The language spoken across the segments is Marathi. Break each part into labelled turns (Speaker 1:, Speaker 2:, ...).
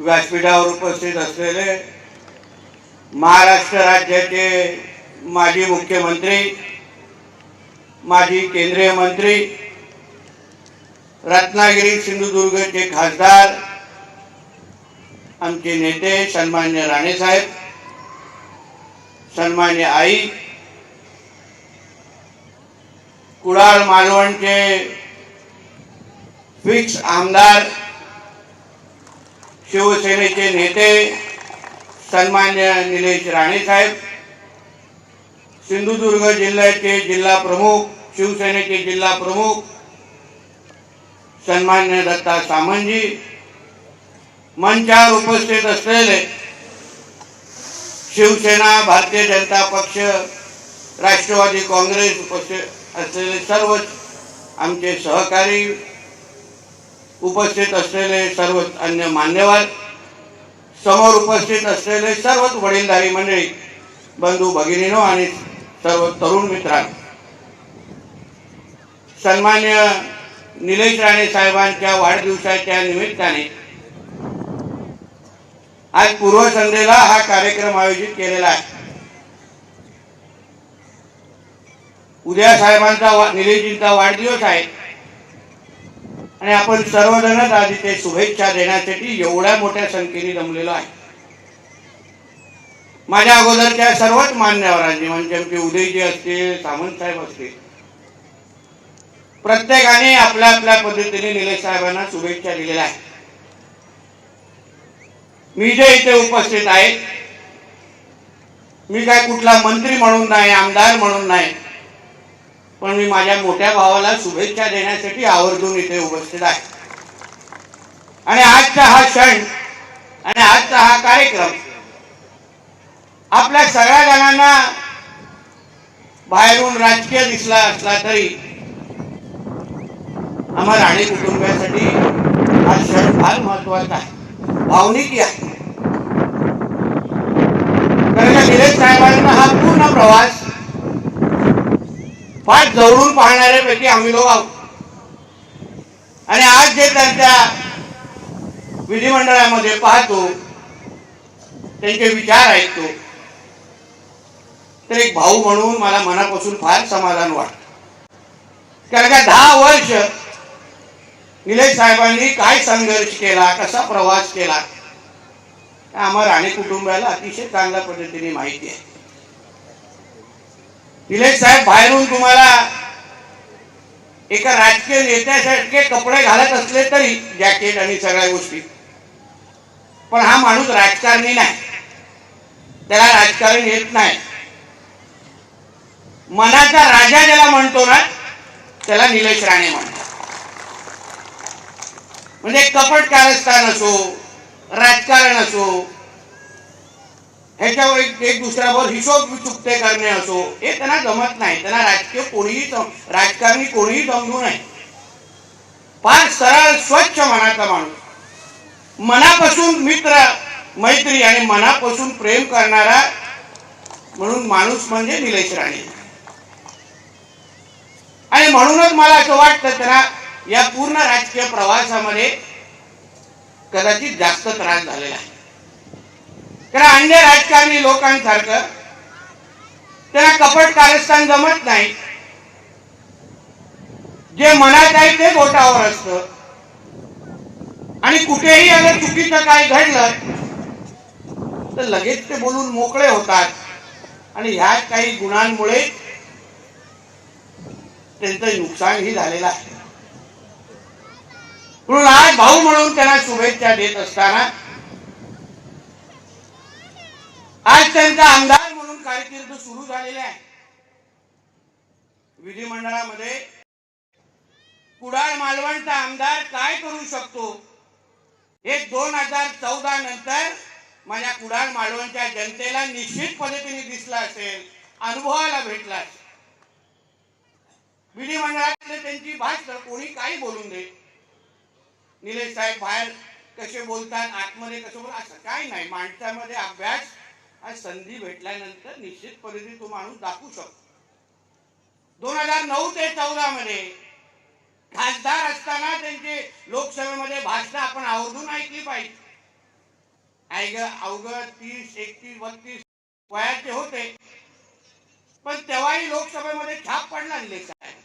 Speaker 1: व्यासपीठावर उपस्थित असलेले महाराष्ट्र राज्याचे माजी मुख्यमंत्री माजी केंद्रीय मंत्री रत्नागिरी सिंधुदुर्गचे खासदार आमचे नेते सन्मान्य राणेसाहेब सन्मान्य आई कुडाळ मालवणचे फिक्स आमदार शिवसेनेचे नेते सन्मान्य निलेश राणेसाहेब सिंधुदुर्ग जिल्ह्याचे जिल्हा प्रमुख शिवसेनेचे जिल्हा प्रमुख सन्मान्य दत्ता सामंतजी मंचावर उपस्थित असलेले शिवसेना भारतीय जनता पक्ष राष्ट्रवादी काँग्रेस उपस्थित असलेले सर्वच आमचे सहकारी उपस्थित असलेले सर्व अन्य मान्यवर समोर उपस्थित असलेले सर्वच वडीलधारी मंडळी बंधू भगिनीनो आणि सर्व तरुण मित्रांनो. सन्मान्य निलेश राणे साहेबांच्या वाढदिवसाच्या निमित्ताने आज पूर्वसंध्येला हा कार्यक्रम आयोजित केलेला आहे. उद्या साहेबांचा वा- निलेशजींचा वाढदिवस आहे. आणि आपण सर्वजणच आज इथे शुभेच्छा देण्यासाठी एवढ्या मोठ्या संख्येने जमलेलो आहे. माझ्या अगोदरच्या सर्वच मान्यवरांनी म्हणजे आमचे उदयजी असतील सामंत साहेब असतील प्रत्येकाने आपल्या आपल्या पद्धतीने निलेश साहेबांना शुभेच्छा दिलेल्या आहेत. मी जे इथे उपस्थित आहे मी काय कुठला मंत्री म्हणून नाही आमदार म्हणून नाही पण मी माझ्या मोठ्या भावाला शुभेच्छा देण्यासाठी आवर्जून इथे उपस्थित आहे. आणि आजचा हा क्षण आणि आजचा हा कार्यक्रम आपल्या सगळ्या जणांना बाहेरून राजकीय दिसला असला तरी आम्हा राणे कुटुंबियासाठी हा क्षण फार महत्त्वाचा आहे. भावनिकी आहे. कारण का निलेश साहेबांना हा पूर्ण प्रवास फार जवळून पाहणाऱ्यापैकी आम्ही लोक आहोत. आणि आज जे त्यांच्या विधिमंडळामध्ये पाहतो त्यांचे विचार ऐकतो तर एक भाऊ म्हणून मला मनापासून फार समाधान वाटत. कारण का दहा वर्ष निलेश साहेबांनी काय संघर्ष केला कसा प्रवास केला आम्हाला राणे कुटुंबाला अतिशय चांगल्या पद्धतीने माहिती आहे. निलेश साहेब बाहेरून तुम्हाला एका राजकीय नेत्यासारखे कपडे घालत असले तरी जॅकेट आणि सगळ्या गोष्टी. पण हा माणूस राजकारणी नाही. त्याला राजकारण येत नाही. मनाचा राजा ज्याला म्हणतो ना त्याला निलेश राणे म्हणतो म्हणजे कपट कारस्थान असो राजकारण असो ह्याच्यावर एक एक दुसऱ्यावर हिशोब चुकते करणे असो हे त्यांना जमत नाही. त्यांना राजकीय कोणीही राजकारणी कोणीही समजू नये. फार सरळ स्वच्छ मनाचा माणूस. मनापासून मित्र मैत्री आणि मनापासून प्रेम करणारा म्हणून माणूस म्हणजे निलेश राणे. आणि म्हणूनच मला असं वाटतं त्यांना या पूर्ण राजकीय प्रवासामध्ये कदाचित जास्त त्रास झालेला आहे. कारण अन्य राजकारणी लोकांसारखं त्यांना कपट कारस्थान जमत नाही. जे मनात आहे ते बोटावर असत. आणि कुठेही अगर चुकीचं काही घडलं तर लगेच ते बोलून मोकळे होतात. आणि ह्या काही गुणांमुळे त्यांचं नुकसानही झालेलं आहे. म्हणून आज भाऊ म्हणून त्यांना शुभेच्छा देत असताना आज त्यांचा आमदार म्हणून कारकीर्द सुरू झालेली आहे. विधिमंडळामध्ये कुडाळ मालवणचा आमदार काय करू शकतो? हे दोन हजार चौदा नंतर माझ्या कुडाळ मालवणच्या जनतेला निश्चित पद्धतीने दिसला असेल अनुभवाला भेटला असेल. विधिमंडळातले त्यांची भाषण कोणी काही बोलून दे. निलेश साहेब बाहेर कसे बोलतात आतमध्ये कसं बोलतात असं काही नाही. माणसामध्ये अभ्यास आज संधी भेटल्यानंतर निश्चित पद्धतीने तो माणूस दाखवू शकतो. दोन हजार नऊ ते चौदा मध्ये खासदार असताना त्यांचे लोकसभेमध्ये भाषण आपण आवर्जून ऐकली पाहिजे. ऐग अवघड तीस एकतीस बत्तीस वयाचे होते. पण तेव्हाही लोकसभेमध्ये छाप पडला निलेश साहेब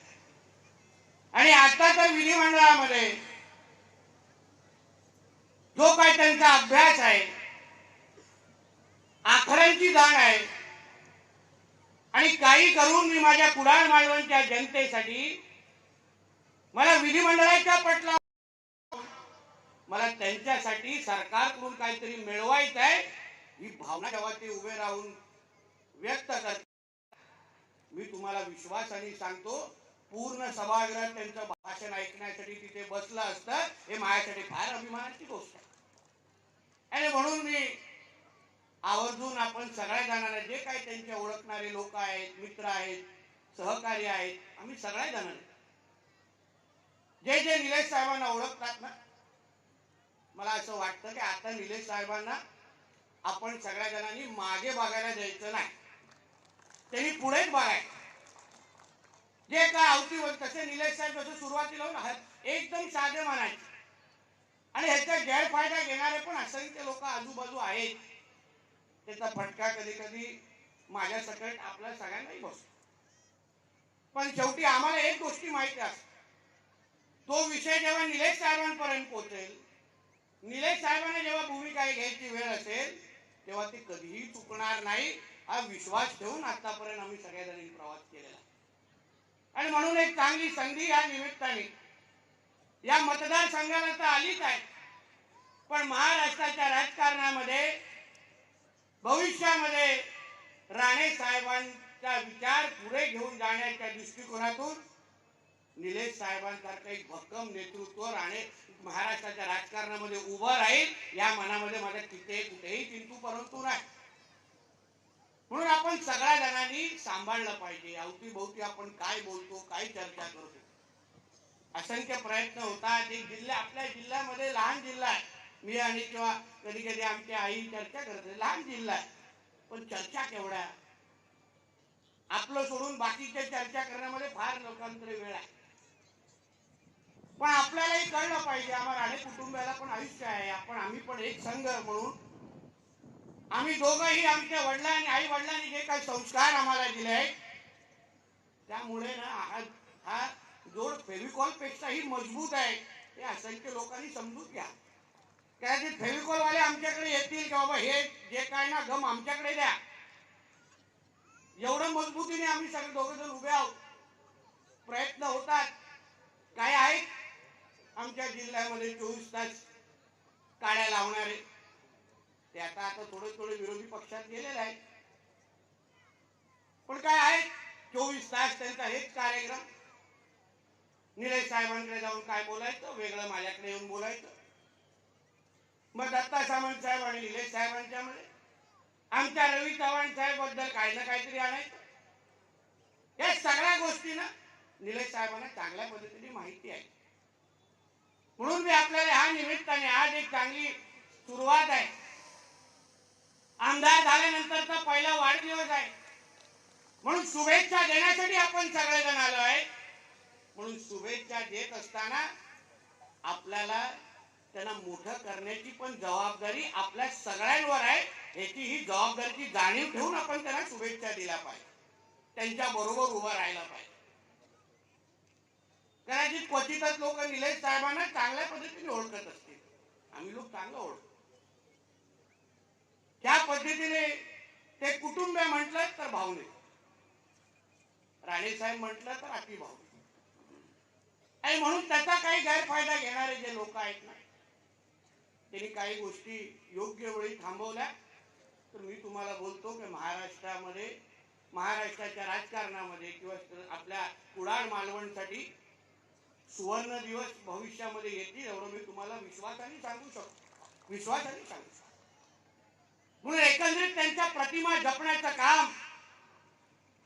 Speaker 1: आणि आता तर विधिमंडळामध्ये जो काय त्यांचा अभ्यास आहे आखरांची जाण आहे. आणि काही करून मी माझ्या कुडाळ मालवणच्या जनतेसाठी मला विधिमंडळाच्या पटला मला त्यांच्यासाठी सरकारकडून काहीतरी मिळवायचं आहे ही भावना जेव्हा ते उभे राहून व्यक्त करतात मी तुम्हाला विश्वासाने सांगतो पूर्ण सभागृहात त्यांचं भाषण ऐकण्यासाठी तिथे बसलं असतं हे माझ्यासाठी फार अभिमानाची गोष्ट आहे. आणि म्हणून मी आवर्जून आपण सगळ्या जणांना जे काही त्यांचे ओळखणारे लोक आहेत मित्र आहेत सहकारी आहेत आम्ही सगळ्या जणांना. जे जे निलेश साहेबांना ओळखतात ना मला असं वाटतं की आता निलेश साहेबांना आपण सगळ्या जणांनी मागे बघायला द्यायचं नाही. त्यांनी पुढेच बघायचं. जे काय अवतीवर तसे निलेश साहेब जसं सुरुवातीला होऊन एकदम साधे म्हणायचे आणि ह्याचा गैरफायदा घेणारे पण असंख्य लोक आजूबाजू आहेत. त्याचा फटका कधी कधी माझ्या सकट आपल्या सगळ्यांनाही बसतो. पण शेवटी आम्हाला एक गोष्टी माहिती असते तो विषय जेव्हा निलेश साहेबांपर्यंत पोहोचेल निलेश साहेबांना जेव्हा भूमिका घ्यायची वेळ असेल तेव्हा ते कधीही चुकणार नाही हा विश्वास ठेवून आतापर्यंत आम्ही सगळ्या जणी प्रवास केलेला आणि म्हणून एक चांगली संधी या निमित्ताने या मतदारसंघाला तर आलीच आहे. पण महाराष्ट्राच्या राजकारणामध्ये भविष्यामध्ये राणे साहेबांचा विचार पुढे घेऊन जाण्याच्या दृष्टिकोनातून निलेश साहेबांसारखं एक भक्कम नेतृत्व राणे महाराष्ट्राच्या राजकारणामध्ये उभं राहील या मनामध्ये माझ्या तिथे कुठेही चिंतू परंतु नाही. म्हणून आपण सगळ्या जणांनी सांभाळलं पाहिजे. अवतीभोवती आपण काय बोलतो काय चर्चा करतो? असंख्य प्रयत्न होतात. एक जिल्हा आपल्या जिल्ह्यामध्ये लहान जिल्हा आहे. मी आणि किंवा कधी कधी आमची आई चर्चा करते लहान जिल्हा आहे. पण चर्चा केवढ्या? आपलं सोडून बाकीच्या चर्चा करण्यामध्ये फार लोकांतर वेळ आहे. पण आपल्यालाही कळलं पाहिजे आम्हाला राणे कुटुंबाला पण आयुष्य आहे. आपण आम्ही पण एक संघ म्हणून आम्ही दोघंही आमच्या वडिला आणि आई वडिलांनी जे काही संस्कार आम्हाला दिले आहेत त्यामुळे ना हा हा जोड फेविकॉल पेक्षाही मजबूत आहे. हे असंख्य लोकांनी समजून घ्या. कदाचित फेविकॉल वाले आमच्याकडे येतील की बाबा? हे जे काय ना गम आमच्याकडे द्या. एवढं मजबूतीने आम्ही सगळे दोघे जण उभे आहोत. प्रयत्न होतात. काय आहेत आमच्या जिल्ह्यामध्ये चोवीस तास काड्या लावणारे. ते आता आता थोडे थोडे विरोधी पक्षात गेलेले आहेत. पण काय आहे? चोवीस तास त्यांचा हेच कार्यक्रम. निलेश साहेबांकडे जाऊन काय बोलायचं? वेगळं माझ्याकडे येऊन बोलायचं. मग दत्ता सामंत साहेब आणि निलेश साहेबांच्या मध्ये आमच्या रवी चव्हाण साहेबबद्दल काही ना काहीतरी आणायचं. या सगळ्या गोष्टी ना निलेश साहेबांना चांगल्या पद्धतीने माहिती आहे. म्हणून मी आपल्याला ह्या निमित्ताने आज एक चांगली सुरुवात आहे. आमदार झाल्यानंतरचा पहिला वाढदिवस आहे. म्हणून शुभेच्छा देण्यासाठी आपण सगळेजण आलो आहे. म्हणून शुभेच्छा देत असताना आपल्याला त्यांना मोठं करण्याची पण जबाबदारी आपल्या सगळ्यांवर आहे. याची ही जबाबदारीची जाणीव ठेवून आपण त्यांना शुभेच्छा दिल्या पाहिजे. त्यांच्या बरोबर उभं राहायला पाहिजे. कदाचित क्वचितच लोक निलेश साहेबांना चांगल्या पद्धतीने ओळखत असतील. आम्ही लोक चांगलं ओळखतो. त्या पद्धतीने ते कुटुंब म्हटलं तर भावने राणे साहेब म्हटलं तर अति भावने आणि म्हणून त्याचा काही गैरफायदा घेणारे जे लोक आहेत ना त्यांनी काही गोष्टी योग्य वेळी थांबवल्या. तर मी तुम्हाला बोलतो की महाराष्ट्रामध्ये महाराष्ट्राच्या राजकारणामध्ये किंवा आपल्या कुडाळ मालवणसाठी सुवर्ण दिवस भविष्यामध्ये येतील एवढं मी तुम्हाला विश्वासाने सांगू शकतो. विश्वासाने सांगू शकतो. म्हणून एकंदरीत त्यांच्या प्रतिमा जपण्याचं काम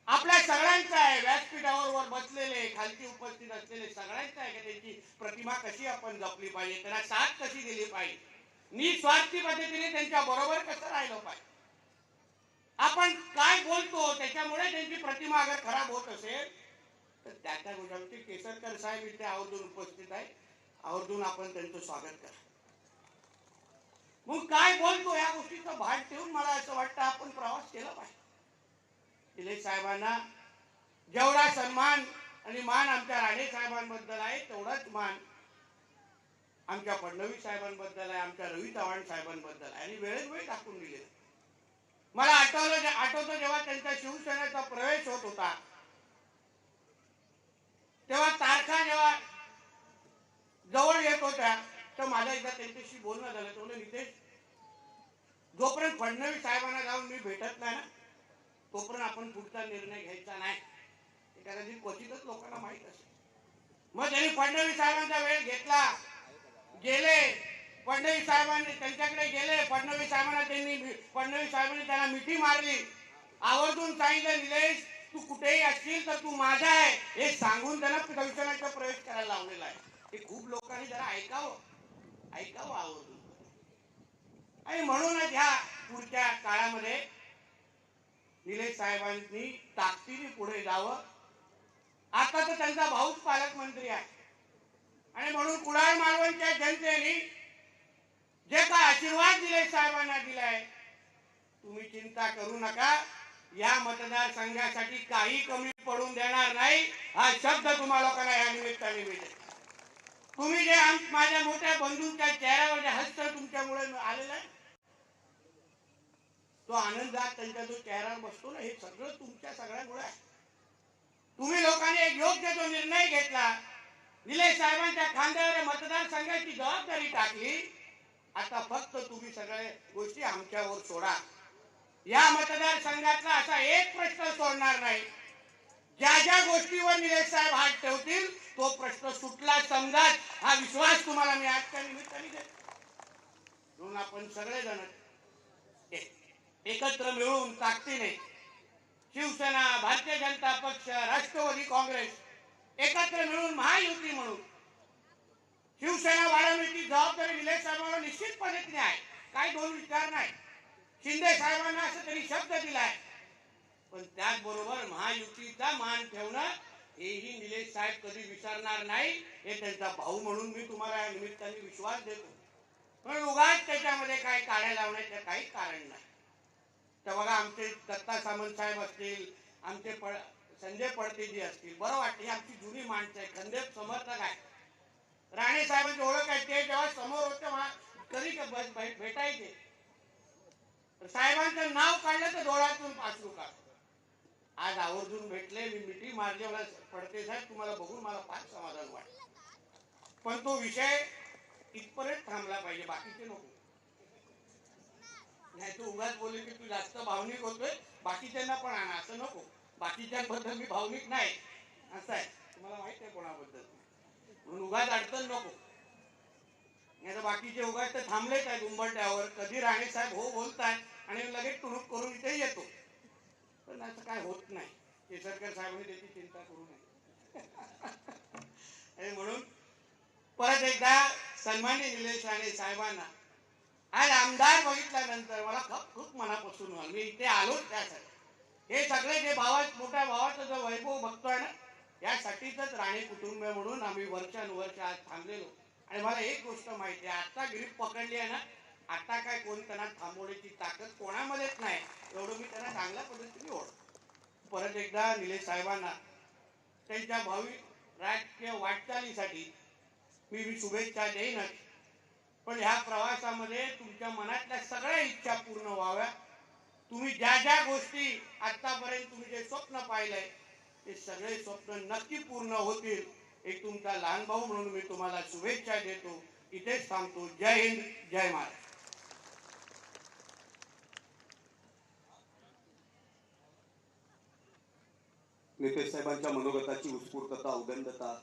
Speaker 1: आपल्या सगळ्यांचं आहे. व्यासपीठावर वर बसलेले खालती उपस्थित असलेले सगळ्यांचं आहे की त्यांची प्रतिमा कशी आपण जपली पाहिजे त्यांना साथ कशी दिली पाहिजे? निस्वार्थी पद्धतीने त्यांच्या बरोबर कसं राहिलं पाहिजे? आपण काय बोलतो त्याच्यामुळे त्यांची प्रतिमा अगर खराब होत असेल तर त्या त्या गोष्टी केसरकर साहेब इथे आवर्जून उपस्थित आहे आवर्जून आपण त्यांचं स्वागत करा. मग काय बोलतो या गोष्टीचं भाग ठेवून मला असं वाटतं आपण प्रवास केला पाहिजे. निलेश साहेबांना जेवढा सन्मान आणि मान आमच्या राणे साहेबांबद्दल आहे तेवढाच मान आमच्या फडणवीस साहेबांबद्दल आहे आमच्या रवी चव्हाण साहेबांबद्दल आहे. आणि वेळेत वेळ टाकून दिले मला आठवलं आठवतं जेव्हा त्यांचा शिवसेनेचा प्रवेश होत होता. तेव्हा तारखा जेव्हा जवळ येत होत्या तर माझ्या एकदा त्यांच्याशी बोलणं झालं. तो नितेश जोपर्यंत फडणवीस साहेबांना जाऊन मी भेटत नाही ना तोपर्यंत आपण पुढचा निर्णय घ्यायचा नाही. कदाचित क्वचितच लोकांना माहीत असेल. मग त्यांनी फडणवीस साहेबांचा वेळ घेतला. गेले. फडणवीस साहेबांनी त्यांच्याकडे गेले. फडणवीस साहेबांना त्यांनी फडणवीस साहेबांनी त्यांना मिठी मारली. आवर्जून सांगितलं निलेश तू कुठेही असशील तर तू माझा आहे. हे सांगून त्यांना शिवसेनेचा प्रवेश करायला लावलेला आहे. हे खूप लोकांनी जरा ऐकावं. ऐकावं आवर्जून. आणि म्हणूनच ह्या पुढच्या काळामध्ये निलेश साहेबांनी ताकदीने पुढे जावं. आता तर त्यांचा भाऊच पालकमंत्री आहे. आणि म्हणून कुडाळ मालवणच्या जनतेने जे काय आशीर्वाद दिले साहेबांना दिलाय तुम्ही चिंता करू नका. या मतदारसंघासाठी काही कमी पडून देणार नाही. हा शब्द तुम्हा लोकांना या निमित्ताने मिळेल. तुम्ही जे माझ्या मोठ्या बंधूंच्या चेहऱ्यावर जे हस्त तुमच्यामुळे आलेलं आहे तो आनंदात त्यांच्या जो चेहऱ्यावर बसतो ना हे सगळं तुमच्या सगळ्यामुळे आहे. तुम्ही लोकांनी एक योग्य जो निर्णय घेतला निलय साहेबांच्या खांद्यावर मतदारसंघाची जबाबदारी टाकली. आता फक्त तुम्ही सगळे गोष्टी आमच्यावर सोडा. या मतदारसंघातला असा एक प्रश्न सोडणार नाही. ज्या ज्या गोष्टीवर निलेश साहेब हात ठेवतील तो प्रश्न सुटला समजा. हा विश्वास तुम्हाला मी आजच्या निमित्ताने देतो. म्हणून आपण सगळेजण एकत्र मिळून ताकदीने शिवसेना भारतीय जनता पक्ष राष्ट्रवादी काँग्रेस एकत्र मिळून महायुती म्हणून. शिवसेना वाढवण्याची जबाबदारी विलेश साहेबांना निश्चितपणे पद्धतीने आहे. काही दोन विचार नाही. शिंदे साहेबांना असं त्यांनी शब्द दिलाय. पण त्याचबरोबर महायुतीचा मान ठेवणं हेही निलेश साहेब कधी विसरणार नाही हे त्यांचा भाऊ म्हणून मी तुम्हाला या निमित्ताने विश्वास देतो. पण उगाच त्याच्यामध्ये काय काढ्या लावण्याचं काही कारण नाही. तर बघा आमचे दत्ता सामंत साहेब असतील आमचे संजय पडतेजी असतील. बरं वाटतं ही आमची जुनी माणसं आहे खंदेप समर्थक आहे राणे साहेबांची ओळख आहे. ते जेव्हा समोर होते कधी भेटायचे. साहेबांचं नाव काढलं तर डोळ्यातून पासरू काढ आज आवर्जून भेटले मी मिठी मारली मला पडते साहेब तुम्हाला बघून मला फार समाधान वाटलं. पण तो विषय इथपर्यंत थांबला पाहिजे बाकीचे नको. नाही तू उगाच बोलले की तू जास्त भावनिक होतोय बाकीच्यांना पण आणा असं नको. बाकीच्यांबद्दल मी भावनिक नाही. असं आहे. तुम्हाला माहीत आहे कोणाबद्दल. म्हणून उगाच अडचण नको. नाही तर बाकीचे उगाच तर थांबलेच आहेत उंबरट्यावर कधी राणे साहेब हो बोलतायत आणि लगेच तुरुप करून इथे येतो. पण असं काय होत नाही. केसरकर साहेबांनी त्याची चिंता करू नये. आणि म्हणून परत एकदा सन्मान्य निलेश राणे साहेबांना. आज आमदार बघितल्यानंतर मला खूप खूप मनापासून मी इथे आलोच त्यासाठी. हे सगळे जे भावा मोठ्या भावाचं जो वैभव बघतोय ना यासाठीच राणे कुटुंब म्हणून आम्ही वर्षानुवर्ष आज थांबलेलो. आणि मला एक गोष्ट माहिती आहे आता ग्रीप पकडली आहे ना आता काय कोण त्यांना थांबवण्याची ताकद कोणामध्येच नाही. एवढं मी त्यांना चांगल्या पद्धतीने ओळख परत एकदा निलेश साहेबांना त्यांच्या भावी राजकीय वाटचालीसाठी मी मी शुभेच्छा देईनच. पण ह्या प्रवासामध्ये तुमच्या मनातल्या सगळ्या इच्छा पूर्ण व्हाव्या. तुम्ही ज्या ज्या गोष्टी आतापर्यंत तुम्ही जे स्वप्न पाहिलंय ते सगळे स्वप्न नक्की पूर्ण होतील. एक तुमचा लहान भाऊ म्हणून मी तुम्हाला शुभेच्छा देतो. इथेच थांबतो. जय हिंद जय महाराष्ट्र
Speaker 2: नितेश साहेबांच्या मनोगताची उत्स्फूर्तता उदंडता